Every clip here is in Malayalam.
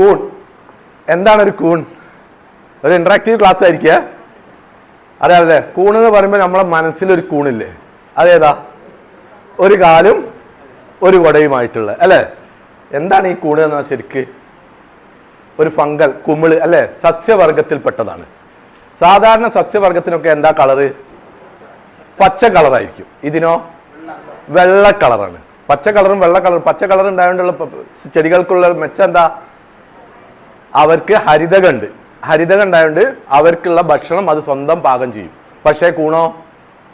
കൂൺ. എന്താണ് ഒരു കൂൺ? ഒരു ഇൻട്രാക്റ്റീവ് ക്ലാസ് ആയിരിക്കുക. അറിയാമല്ലേ കൂൺ എന്ന് പറയുമ്പോൾ നമ്മളെ മനസ്സിലൊരു കൂണില്ലേ? അതേതാ? ഒരു കാലും ഒരു കൊടയുമായിട്ടുള്ള അല്ലേ? എന്താണ് ഈ കൂണ് എന്നാ ശരിക്ക്? ഒരു ഫംഗൽ കുമിൾ അല്ലേ? സസ്യവർഗത്തിൽപ്പെട്ടതാണ്. സാധാരണ സസ്യവർഗത്തിനൊക്കെ എന്താ കളറ് പച്ച കളറായിരിക്കും ഇതിനോ? വെള്ള കളറാണ് പച്ച കളറും വെള്ള കളറും പച്ച കളർ ഉണ്ടായതുകൊണ്ടുള്ള ചെടികൾക്കുള്ള മെച്ചം എന്താ? അവർക്ക് ഹരിതകണ്ട്. ഹരിതകം ഉണ്ടായതുകൊണ്ട് അവർക്കുള്ള ഭക്ഷണം അത് സ്വന്തം പാകം ചെയ്യും. പക്ഷേ കൂണോ?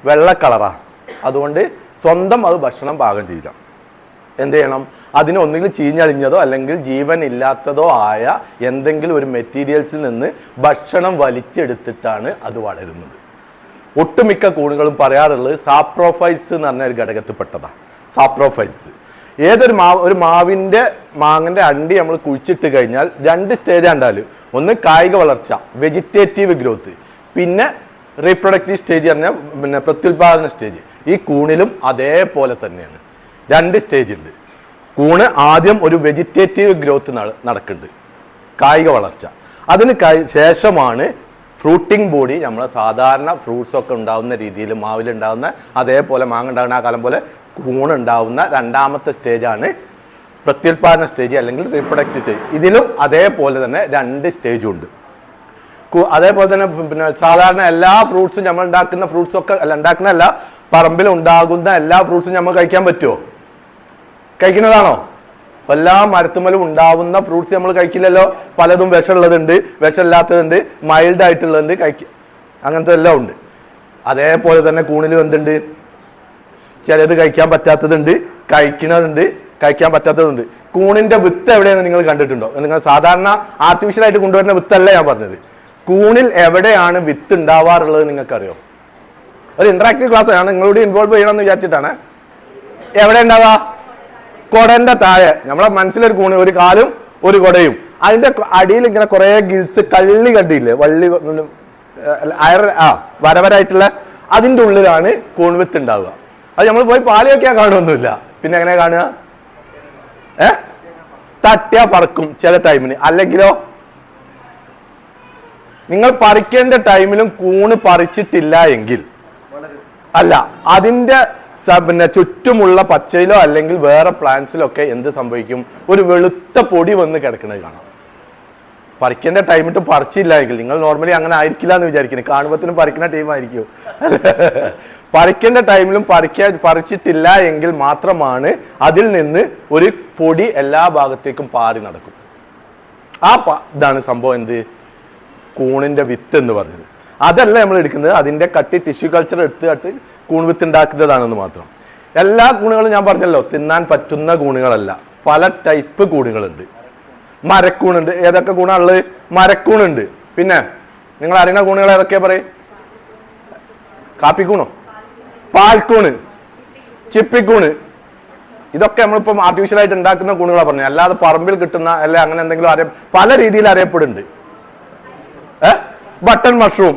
വെള്ള കളറാണ് അതുകൊണ്ട് സ്വന്തം അത് ഭക്ഷണം പാകം ചെയ്യില്ല. എന്ത് ചെയ്യണം? അതിന് ഒന്നുകിൽ ചീഞ്ഞളിഞ്ഞതോ അല്ലെങ്കിൽ ജീവൻ ഇല്ലാത്തതോ ആയ എന്തെങ്കിലും ഒരു മെറ്റീരിയൽസിൽ നിന്ന് ഭക്ഷണം വലിച്ചെടുത്തിട്ടാണ് അത് വളരുന്നത്. ഒട്ടുമിക്ക കൂണുകളും പറയാറുള്ളത് സാപ്രോഫൈറ്റ്സ് എന്ന് പറഞ്ഞ ഒരു ഘടകത്തിൽപ്പെട്ടതാണ് സാപ്രോഫൈറ്റ്സ്. ഏതൊരു മാവ് ഒരു മാവിന്റെ മാങ്ങന്റെ അണ്ടി നമ്മൾ കുഴിച്ചിട്ട് കഴിഞ്ഞാൽ രണ്ട് സ്റ്റേജ് ഉണ്ടാൽ ഒന്ന് കായിക വളർച്ച വെജിറ്റേറ്റീവ് ഗ്രോത്ത് പിന്നെ റീപ്രൊഡക്റ്റീവ് സ്റ്റേജ് പറഞ്ഞാൽ പിന്നെ പ്രത്യുൽപാദന സ്റ്റേജ് ഈ കൂണിലും അതേപോലെ തന്നെയാണ്. രണ്ട് സ്റ്റേജ് ഉണ്ട്. കൂണ് ആദ്യം ഒരു വെജിറ്റേറ്റീവ് ഗ്രോത്ത് നടക്കുന്നുണ്ട്. കായിക വളർച്ച. അതിന് ശേഷമാണ് ഫ്രൂട്ടിംഗ് ബോഡി നമ്മളെ സാധാരണ ഫ്രൂട്ട്സ് ഒക്കെ ഉണ്ടാകുന്ന രീതിയിൽ മാവിലുണ്ടാകുന്ന അതേപോലെ മാങ്ങ ഉണ്ടാകുന്ന ആ കാലം പോലെ കൂൺ ഉണ്ടാവുന്ന രണ്ടാമത്തെ സ്റ്റേജാണ് പ്രത്യുൽപാദന സ്റ്റേജ് അല്ലെങ്കിൽ റീപ്രൊഡക്റ്റീവ് സ്റ്റേജ്. ഇതിലും അതേപോലെ തന്നെ രണ്ട് സ്റ്റേജും ഉണ്ട്. അതേപോലെ തന്നെ പിന്നെ സാധാരണ എല്ലാ ഫ്രൂട്ട്സും നമ്മൾ ഉണ്ടാക്കുന്ന ഫ്രൂട്ട്സ് ഒക്കെ അല്ല ഉണ്ടാക്കുന്ന അല്ല പറമ്പിൽ ഉണ്ടാകുന്ന എല്ലാ ഫ്രൂട്ട്സും നമ്മൾ കഴിക്കാൻ പറ്റുമോ കഴിക്കുന്നതാണോ? എല്ലാ മരത്തുമലും ഉണ്ടാവുന്ന ഫ്രൂട്ട്സ് നമ്മൾ കഴിക്കില്ലല്ലോ? പലതും വിഷമുള്ളതുണ്ട് വിഷമില്ലാത്തതുണ്ട് മൈൽഡ് ആയിട്ടുള്ളതുണ്ട് കഴിക്കുക അങ്ങനത്തെ എല്ലാം ഉണ്ട്. അതേപോലെ തന്നെ കൂണിലും എന്തുണ്ട്? ചിലത് കഴിക്കാൻ പറ്റാത്തതുണ്ട് കഴിക്കുന്നതുണ്ട് കഴിക്കാൻ പറ്റാത്തതുണ്ട്. കൂണിന്റെ വിത്ത് എവിടെയാണ് നിങ്ങൾ കണ്ടിട്ടുണ്ടോ? നിങ്ങൾ സാധാരണ ആർട്ടിഫിഷ്യൽ ആയിട്ട് കൊണ്ടുവരുന്ന വിത്തല്ല ഞാൻ പറഞ്ഞത്. കൂണിൽ എവിടെയാണ് വിത്ത് ഉണ്ടാവാറുള്ളത് നിങ്ങൾക്കറിയോ? ഒരു ഇന്ററാക്റ്റീവ് ക്ലാസ് ആണ് നിങ്ങളോട് ഇൻവോൾവ് ചെയ്യണമെന്ന് വിചാരിച്ചിട്ടാണ്. എവിടെ ഉണ്ടാവാ? കൊടന്റെ താഴെ. നമ്മളെ മനസ്സിലൊരു കൂണ് ഒരു കാലും ഒരു കൊടയും. അതിന്റെ അടിയിൽ ഇങ്ങനെ കുറെ ഗിൽസ് കള്ളി കണ്ടിയില്ലേ വള്ളി അയർ ആ വരവരായിട്ടുള്ള അതിന്റെ ഉള്ളിലാണ് കൂൺവിത്ത് ഉണ്ടാവുക. അത് നമ്മൾ പോയി പാൽ വെക്കാൻ കാണുമൊന്നുമില്ല പിന്നെ എങ്ങനെ കാണുക? ഏ? തട്ടിയാ പറക്കും ചില ടൈമിന് അല്ലെങ്കിലോ? നിങ്ങൾ പറിക്കേണ്ട ടൈമിലും കൂണ് പറിച്ചിട്ടില്ല എങ്കിൽ. അല്ല അതിന്റെ പിന്നെ ചുറ്റുമുള്ള പച്ചയിലോ അല്ലെങ്കിൽ വേറെ പ്ലാന്റ്സിലോ ഒക്കെ എന്ത് സംഭവിക്കും? ഒരു വെളുത്ത പൊടി വന്ന് കിടക്കുന്നത് കാണാം. പറിക്കേണ്ട ടൈമിട്ട് പറിച്ചില്ല എങ്കിൽ. നിങ്ങൾ നോർമലി അങ്ങനെ ആയിരിക്കില്ല എന്ന് വിചാരിക്കുന്നത് കാണുമ്പത്തിനും പറിക്കുന്ന ടൈം ആയിരിക്കും. പറിക്കേണ്ട ടൈമിലും പറിക്കാൻ പറിച്ചിട്ടില്ല എങ്കിൽ മാത്രമാണ് അതിൽ നിന്ന് ഒരു പൊടി എല്ലാ ഭാഗത്തേക്കും പാറി നടക്കും. ആ ഇതാണ് സംഭവം എന്ത്? കൂണിന്റെ വിത്ത് എന്ന് പറഞ്ഞത്. അതല്ല നമ്മൾ എടുക്കുന്നത്. അതിന്റെ കട്ടി ടിഷ്യൂ കൾച്ചർ എടുത്തിട്ട് കൂൺ വിത്ത് ഉണ്ടാക്കുന്നതാണെന്ന് മാത്രം. എല്ലാ കൂണുകളും ഞാൻ പറഞ്ഞല്ലോ തിന്നാൻ പറ്റുന്ന കൂണുകളല്ല. പല ടൈപ്പ് കൂണുകളുണ്ട്. മരക്കൂണുണ്ട്. ഏതൊക്കെ കൂണുള്ളത് മരക്കൂണുണ്ട്. പിന്നെ നിങ്ങൾ അറിയുന്ന കൂണുകൾ ഏതൊക്കെയാ പറയും കാപ്പിക്കൂണോ? പാൽക്കൂണ് ചിപ്പിക്കൂണ്. ഇതൊക്കെ നമ്മളിപ്പം ആർട്ടിഫിഷ്യലായിട്ട് ഉണ്ടാക്കുന്ന കൂണുകളാണ് പറഞ്ഞത് അല്ലാതെ പറമ്പിൽ കിട്ടുന്ന അല്ലെ അങ്ങനെ എന്തെങ്കിലും അറിയ പല രീതിയിൽ അറിയപ്പെടുന്നുണ്ട്. ഏ? Button mushroom.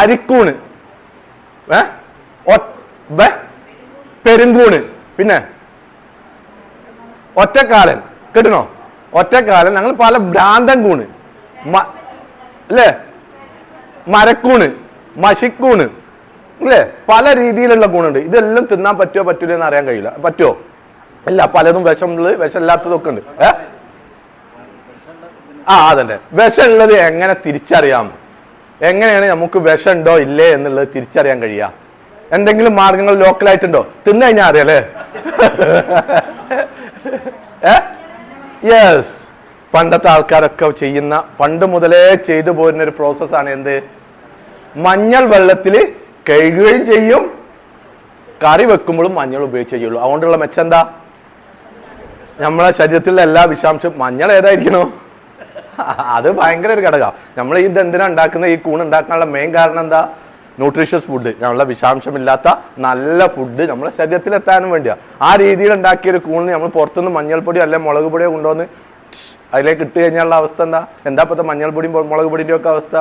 അരിക്കൂണ്. ഏ? പെരുങ്കൂണ്. പിന്നെ? ഒറ്റക്കാലൻ. കേട്ടണോ ഒറ്റക്കാലൻ. ഞങ്ങൾ പല ഭ്രാന്തൻ കൂണ്. അല്ലേ? മരക്കൂണ്. മഷിക്കൂണ്. അല്ലേ? പല രീതിയിലുള്ള ഗുണമുണ്ട്. ഇതെല്ലാം തിന്നാൻ പറ്റുമോ പറ്റൂല എന്ന് അറിയാൻ കഴിയില്ല. പറ്റുമോ അല്ല പലതും വിഷമുള്ളത് വിഷമില്ലാത്തതൊക്കെ ഉണ്ട്. ഏ? ആ അതന്നെ. വിഷമുള്ളത് എങ്ങനെ തിരിച്ചറിയാം? എങ്ങനെയാണ് നമുക്ക് വിഷമുണ്ടോ ഇല്ലേ എന്നുള്ളത് തിരിച്ചറിയാൻ കഴിയുക. എന്തെങ്കിലും മാർഗങ്ങൾ ലോക്കലായിട്ടുണ്ടോ? തിന്നു കഴിഞ്ഞാൽ അറിയാലേ യെസ് പണ്ടത്തെ ആൾക്കാരൊക്കെ ചെയ്യുന്ന പണ്ട് മുതലേ ചെയ്തു പോരുന്ന ഒരു പ്രോസസ്സാണ് എന്ത്? മഞ്ഞൾ വെള്ളത്തിൽ കഴുകുകയും ചെയ്യും. കറി വെക്കുമ്പോഴും മഞ്ഞൾ ഉപയോഗിച്ച് ചെയ്യുള്ളൂ. അതുകൊണ്ടുള്ള മെച്ചം എന്താ? നമ്മളെ ശരീരത്തിലെ എല്ലാ വിഷാംശം മഞ്ഞൾ ഏതായിരിക്കണോ? അത് ഭയങ്കര ഒരു ഘടകം. നമ്മൾ ഇത് എന്തിനാ ഉണ്ടാക്കുന്ന ഈ കൂൺ ഉണ്ടാക്കാനുള്ള മെയിൻ കാരണം എന്താ? ന്യൂട്രീഷ്യസ് ഫുഡ് നമ്മളെ വിഷാംശമില്ലാത്ത നല്ല ഫുഡ് നമ്മളെ ശരീരത്തിൽ എത്താനും വേണ്ടിയാ. ആ രീതിയിൽ ഉണ്ടാക്കിയ ഒരു കൂണിന് നമ്മൾ പുറത്തുനിന്ന് മഞ്ഞൾപ്പൊടി അല്ലെ മുളക് പൊടിയോ കൊണ്ടുവന്ന് അതിലേക്ക് ഇട്ട് കഴിഞ്ഞാലുള്ള അവസ്ഥ എന്താ? എന്താ ഇപ്പോഴത്തെ മഞ്ഞൾപ്പൊടിയും പൊടിയും മുളക് പൊടിന്റെ ഒക്കെ അവസ്ഥ?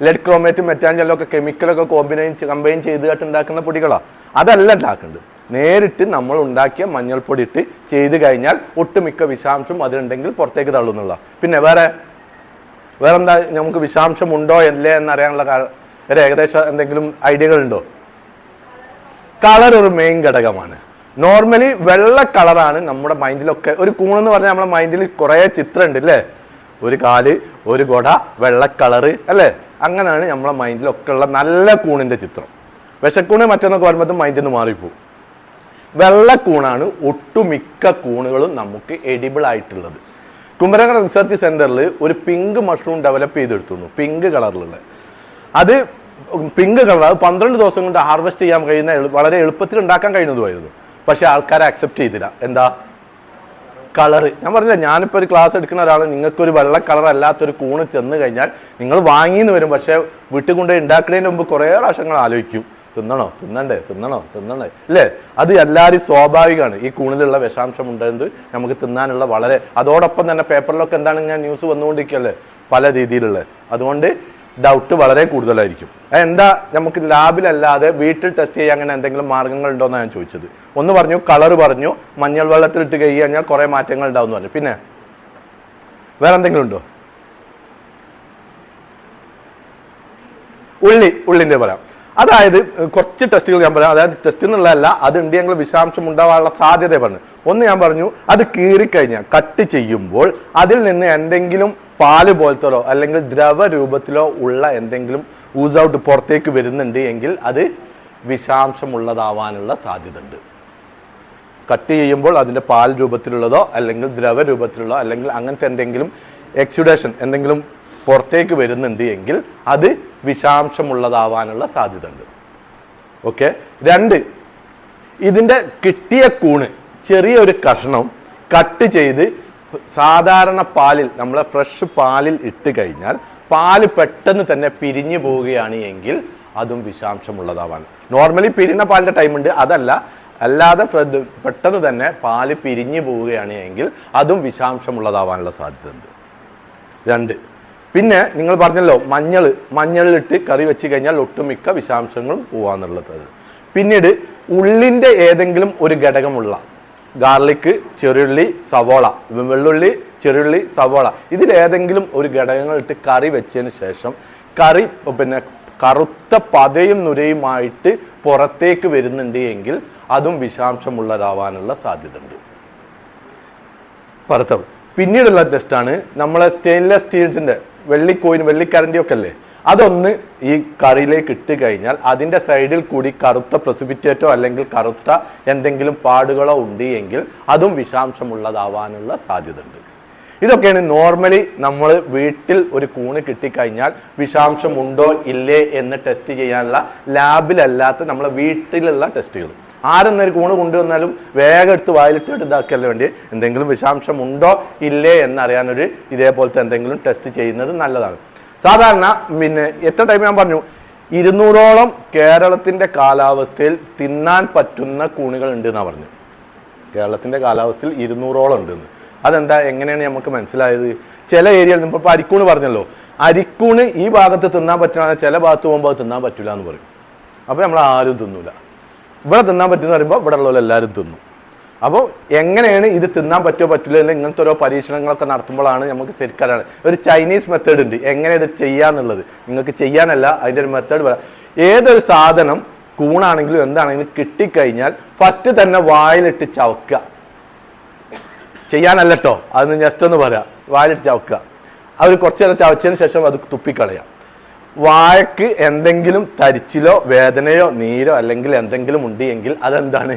ലെഡ് ക്രോമേറ്റും മെറ്റാഞ്ചലും ഒക്കെ കെമിക്കലൊക്കെ കോമ്പിനൈൻ കമ്പൈൻ ചെയ്തിട്ട് ഉണ്ടാക്കുന്ന പൊടികളാണ് അതല്ല ഉണ്ടാക്കുന്നത്. നേരിട്ട് നമ്മൾ ഉണ്ടാക്കിയ മഞ്ഞൾപ്പൊടി ഇട്ട് ചെയ്ത് കഴിഞ്ഞാൽ ഒട്ടുമിക്ക വിഷാംശം അതിലുണ്ടെങ്കിൽ പുറത്തേക്ക് തള്ളുന്നുള്ള പിന്നെ വേറെ വേറെ എന്താ നമുക്ക് വിഷാംശം ഉണ്ടോ അല്ലേ എന്നറിയാനുള്ള ഒരു ഏകദേശം എന്തെങ്കിലും ഐഡിയകൾ ഉണ്ടോ? കളർ ഒരു മെയിൻ ഘടകമാണ്. നോർമലി വെള്ള കളറാണ് നമ്മുടെ മൈൻഡിലൊക്കെ ഒരു കൂണെന്ന് പറഞ്ഞാൽ നമ്മുടെ മൈൻഡിൽ കുറേ ചിത്രം ഉണ്ട് അല്ലേ ഒരു കാൽ ഒരു കൊട വെള്ള കളറ് അല്ലേ? അങ്ങനെയാണ് നമ്മളെ മൈൻഡിലൊക്കെ ഉള്ള നല്ല കൂണിന്റെ ചിത്രം. വിഷക്കൂണ് മറ്റൊന്നൊക്കെ വരുമ്പോൾ മൈൻഡിൽ നിന്ന് മാറിപ്പോവും. വെള്ളക്കൂണാണ് ഒട്ടുമിക്ക കൂണുകളും നമുക്ക് എഡിബിൾ ആയിട്ടുള്ളത്. കുമരകം റിസർച്ച് സെന്ററിൽ ഒരു പിങ്ക് മഷ്റൂം ഡെവലപ്പ് ചെയ്തെടുത്തുന്നു പിങ്ക് കളറിലുള്ള അത് പിങ്ക് കളർ അത് പന്ത്രണ്ട് ദിവസം കൊണ്ട് ഹാർവെസ്റ്റ് ചെയ്യാൻ കഴിയുന്ന വളരെ എളുപ്പത്തിൽ ഉണ്ടാക്കാൻ കഴിയുന്നതുമായിരുന്നു. പക്ഷേ ആൾക്കാരെ അക്സെപ്റ്റ് ചെയ്തില്ല. എന്താ? കളറ്. ഞാൻ പറഞ്ഞില്ല ഞാനിപ്പോൾ ഒരു ക്ലാസ് എടുക്കുന്ന ഒരാൾ നിങ്ങൾക്കൊരു വെള്ള കളർ അല്ലാത്തൊരു കൂണ് ചെന്ന് കഴിഞ്ഞാൽ നിങ്ങൾ വാങ്ങിയെന്ന് വരും. പക്ഷേ വീട്ടിൽ കൊണ്ട് ഉണ്ടാക്കുന്നതിന് മുമ്പ് കുറേ പ്രാവശ്യങ്ങൾ ആലോചിക്കും. തിന്നണോ? തിന്നണ്ടേ? തിന്നണോ? തിന്നണേ ഇല്ലേ? അത് എല്ലാവരും സ്വാഭാവികമാണ്. ഈ കൂണിലുള്ള വിഷാംശം ഉണ്ടെന്ന് നമുക്ക് തിന്നാനുള്ള വളരെ അതോടൊപ്പം തന്നെ പേപ്പറിലൊക്കെ എന്താണ് ഞാൻ ന്യൂസ് വന്നുകൊണ്ടിരിക്കുകയല്ലേ? പല രീതിയിലുള്ള. അതുകൊണ്ട് ഡൗട്ട് വളരെ കൂടുതലായിരിക്കും. എന്താ നമുക്ക് ലാബിലല്ലാതെ വീട്ടിൽ ടെസ്റ്റ് ചെയ്യാൻ അങ്ങനെ എന്തെങ്കിലും മാർഗങ്ങൾ ഉണ്ടോയെന്നാണ് ഞാൻ ചോദിച്ചത്. ഒന്ന് പറഞ്ഞു കളർ പറഞ്ഞു മഞ്ഞൾ വെള്ളത്തിൽ ഇട്ട് കഴി കഴിഞ്ഞാൽ കുറേ മാറ്റങ്ങൾ ഉണ്ടാവും എന്ന് പറഞ്ഞു. പിന്നെ വേറെ എന്തെങ്കിലും ഉണ്ടോ? ഉള്ളി ഉള്ളിന്റെ പറയാം അതായത് കുറച്ച് ടെസ്റ്റുകൾ ഞാൻ പറയാം. അതായത് ടെസ്റ്റ് എന്നുള്ളതല്ല അത് ഉണ്ടെങ്കിൽ വിഷാംശം ഉണ്ടാവാനുള്ള സാധ്യത പറഞ്ഞു. ഒന്ന് ഞാൻ പറഞ്ഞു അത് കീറിക്കഴിഞ്ഞാൽ കട്ട് ചെയ്യുമ്പോൾ അതിൽ നിന്ന് എന്തെങ്കിലും പാൽ പോലത്തോ അല്ലെങ്കിൽ ദ്രവ രൂപത്തിലോ ഉള്ള എന്തെങ്കിലും ഊസ് ഔട്ട് പുറത്തേക്ക് വരുന്നുണ്ട് എങ്കിൽ അത് വിഷാംശമുള്ളതാവാനുള്ള സാധ്യത ഉണ്ട് കട്ട് ചെയ്യുമ്പോൾ അതിന്റെ പാൽ രൂപത്തിലുള്ളതോ അല്ലെങ്കിൽ ദ്രവ രൂപത്തിലുള്ളതോ അല്ലെങ്കിൽ അങ്ങനത്തെ എന്തെങ്കിലും എക്സുഡേഷൻ എന്തെങ്കിലും പുറത്തേക്ക് വരുന്നുണ്ട് എങ്കിൽ അത് വിഷാംശമുള്ളതാവാനുള്ള സാധ്യത ഉണ്ട് ഓക്കെ? രണ്ട് ഇതിന്റെ കിട്ടിയ കൂണ് ചെറിയൊരു കഷ്ണം കട്ട് ചെയ്ത് സാധാരണ പാലിൽ നമ്മളെ ഫ്രഷ് പാലിൽ ഇട്ട് കഴിഞ്ഞാൽ പാൽ പെട്ടെന്ന് തന്നെ പിരിഞ്ഞു പോവുകയാണ് എങ്കിൽ അതും വിഷാംശമുള്ളതാവാൻ. നോർമലി പിരിയുന്ന പാലിന്റെ ടൈമുണ്ട് അതല്ല അല്ലാതെ പെട്ടെന്ന് തന്നെ പാൽ പിരിഞ്ഞു പോവുകയാണ് എങ്കിൽ അതും വിഷാംശമുള്ളതാവാനുള്ള സാധ്യത ഉണ്ട് രണ്ട്. പിന്നെ നിങ്ങൾ പറഞ്ഞല്ലോ മഞ്ഞൾ മഞ്ഞളിലിട്ട് കറി വെച്ച് കഴിഞ്ഞാൽ ഒട്ടുമിക്ക വിഷാംശങ്ങളും പോവാന്നുള്ളത്. പിന്നീട് ഉള്ളിന്റെ ഏതെങ്കിലും ഒരു ഘടകമുള്ള ഗാർലിക് ചെറുള്ളി സവോള. വെള്ളുള്ളി ചെറുള്ളി സവോള. ഇതിലേതെങ്കിലും ഒരു ഘടകങ്ങൾ ഇട്ട് കറി വെച്ചതിന് ശേഷം കറി പിന്നെ കറുത്ത പതയും നുരയുമായിട്ട് പുറത്തേക്ക് വരുന്നുണ്ട് എങ്കിൽ അതും വിഷാംശമുള്ളതാവാനുള്ള സാധ്യത ഉണ്ട് ഭർത്താവ് പിന്നീടുള്ള ടെസ്റ്റാണ് നമ്മളെ സ്റ്റെയിൻലെസ് സ്റ്റീൽസിന്റെ വെള്ളിക്കോയിൻ വെള്ളിക്കരണ്ടിയൊക്കെ അല്ലേ? അതൊന്ന് ഈ കറിയിലേക്ക് ഇട്ട് കഴിഞ്ഞാൽ അതിന്റെ സൈഡിൽ കൂടി കറുത്ത പ്രസിപിറ്റേറ്റോ അല്ലെങ്കിൽ കറുത്ത എന്തെങ്കിലും പാടുകളോ ഉണ്ട് എങ്കിൽ അതും വിഷാംശമുള്ളതാവാനുള്ള സാധ്യത ഉണ്ട് ഇതൊക്കെയാണ് നോർമലി നമ്മൾ വീട്ടിൽ ഒരു കൂണ് കിട്ടിക്കഴിഞ്ഞാൽ വിഷാംശം ഉണ്ടോ ഇല്ലേ എന്ന് ടെസ്റ്റ് ചെയ്യാനുള്ള ലാബിലല്ലാത്ത നമ്മളെ വീട്ടിലുള്ള ടെസ്റ്റുകൾ ആരെന്നൊരു കൂണ് കൊണ്ടുവന്നാലും വേഗം എടുത്ത് വായിലിട്ടിട്ട് ഇതാക്കല്ല വേണ്ടി എന്തെങ്കിലും വിഷാംശം ഉണ്ടോ ഇല്ലേ എന്നറിയാനൊരു ഇതേപോലത്തെ എന്തെങ്കിലും ടെസ്റ്റ് ചെയ്യുന്നത് നല്ലതാണ്. സാധാരണ പിന്നെ എത്ര ടൈം ഞാൻ പറഞ്ഞു? ഇരുന്നൂറോളം കേരളത്തിന്റെ കാലാവസ്ഥയിൽ തിന്നാൻ പറ്റുന്ന കൂണുകൾ ഉണ്ട് എന്നാണ് പറഞ്ഞു കേരളത്തിന്റെ കാലാവസ്ഥയിൽ ഇരുന്നൂറോളം ഉണ്ടെന്ന്. അതെന്താ? എങ്ങനെയാണ് നമുക്ക് മനസ്സിലായത്? ചില ഏരിയയിൽ നിന്ന് ഇപ്പോൾ അരിക്കൂണ് പറഞ്ഞല്ലോ. അരിക്കൂണ് ഈ ഭാഗത്ത് തിന്നാൻ പറ്റണ ചില ഭാഗത്ത് പോകുമ്പോൾ അത് തിന്നാൻ പറ്റില്ല എന്ന് പറയും. അപ്പോൾ നമ്മൾ ആരും തിന്നൂല. ഇവിടെ തിന്നാൻ പറ്റുന്ന പറയുമ്പോൾ ഇവിടെ ഉള്ളവരെല്ലാവരും തിന്നും. അപ്പോൾ എങ്ങനെയാണ് ഇത് തിന്നാൻ പറ്റുമോ പറ്റില്ല എന്ന് ഇങ്ങനത്തെ ഓരോ പരീക്ഷണങ്ങളൊക്കെ നടത്തുമ്പോഴാണ് നമുക്ക് ശരിക്കറിയാണ് ഒരു ചൈനീസ് മെത്തേഡ് ഉണ്ട്. എങ്ങനെ ഇത് ചെയ്യാന്നുള്ളത് നിങ്ങൾക്ക് ചെയ്യാനല്ല അതിന്റെ ഒരു മെത്തേഡ് പറയാം. ഏതൊരു സാധനം കൂണാണെങ്കിലും എന്താണെങ്കിലും കിട്ടിക്കഴിഞ്ഞാൽ ഫസ്റ്റ് തന്നെ വായിലിട്ട് ചവക്കുക ചെയ്യാനല്ല അതിന് ജസ്റ്റ് ഒന്ന് പറയാം. വായിലിട്ട് ചവക്കുക അവർ കുറച്ച് നേരം ചവച്ചതിന് ശേഷം അത് തുപ്പിക്കളയാം. വായക്ക് എന്തെങ്കിലും തരിച്ചിലോ വേദനയോ നീരോ അല്ലെങ്കിൽ എന്തെങ്കിലും ഉണ്ട് എങ്കിൽ അതെന്താണ്?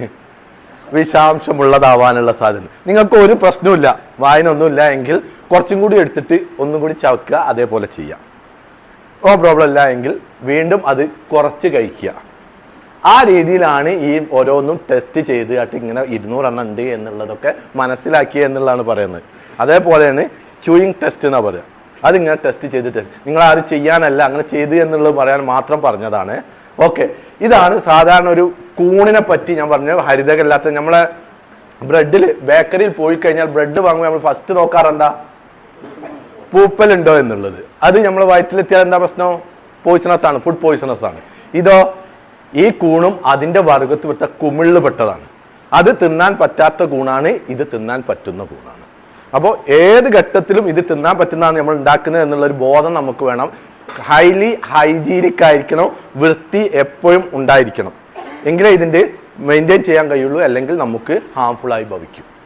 വിഷാംശമുള്ളതാവാനുള്ള സാധ്യത. നിങ്ങൾക്ക് ഒരു പ്രശ്നമില്ല വായന ഒന്നുമില്ല എങ്കിൽ കുറച്ചും കൂടി എടുത്തിട്ട് ഒന്നും കൂടി ചവക്കുക അതേപോലെ ചെയ്യാം ഓ പ്രോബ്ലം ഇല്ല എങ്കിൽ വീണ്ടും അത് കുറച്ച് കഴിക്കുക. ആ രീതിയിലാണ് ഈ ഓരോന്നും ടെസ്റ്റ് ചെയ്ത് ആയിട്ട് ഇങ്ങനെ ഇരുന്നൂറെണ്ണം ഉണ്ട് എന്നുള്ളതൊക്കെ മനസ്സിലാക്കി എന്നുള്ളതാണ് പറയുന്നത്. അതേപോലെയാണ് ചൂയിങ് ടെസ്റ്റ് എന്നാണ് പറയുക. അതിങ്ങനെ ടെസ്റ്റ് ചെയ്ത് ടെസ്റ്റ് നിങ്ങൾ ആരും ചെയ്യാനല്ല അങ്ങനെ ചെയ്ത് എന്നുള്ളത് പറയാൻ മാത്രം പറഞ്ഞതാണ്. ഓക്കെ. ഇതാണ് സാധാരണ ഒരു കൂണിനെ പറ്റി ഞാൻ പറഞ്ഞ ഹരിതകല്ലാത്ത നമ്മളെ ബ്രെഡിൽ ബേക്കറിയിൽ പോയി കഴിഞ്ഞാൽ ബ്രെഡ് വാങ്ങുമ്പോൾ നമ്മൾ ഫസ്റ്റ് നോക്കാറെന്താ പൂപ്പലുണ്ടോ എന്നുള്ളത്. അത് നമ്മൾ വയറ്റിലെത്തിയാൽ എന്താ പ്രശ്നം? പോയിസണസ് ആണ് ഫുഡ് പോയിസണസ് ആണ്. ഇതോ ഈ കൂണും അതിന്റെ വർഗത്തിൽപ്പെട്ട കുമിളിൽ പെട്ടതാണ്. അത് തിന്നാൻ പറ്റാത്ത കൂണാണ് ഇത് തിന്നാൻ പറ്റുന്ന കൂണാണ്. അപ്പോൾ ഏത് ഘട്ടത്തിലും ഇത് തിന്നാൻ പറ്റുന്നതാണ് നമ്മൾ ഉണ്ടാക്കുന്നത് എന്നുള്ളൊരു ബോധം നമുക്ക് വേണം. ഹൈലി ഹൈജീനിക് ആയിരിക്കണം വൃത്തി എപ്പോഴും ഉണ്ടായിരിക്കണം. എങ്കിലേ ഇതിന്റെ മെയിന്റെയിൻ ചെയ്യാൻ കഴിയുള്ളൂ അല്ലെങ്കിൽ നമുക്ക് ഹാംഫുൾ ആയി ഭവിക്കും.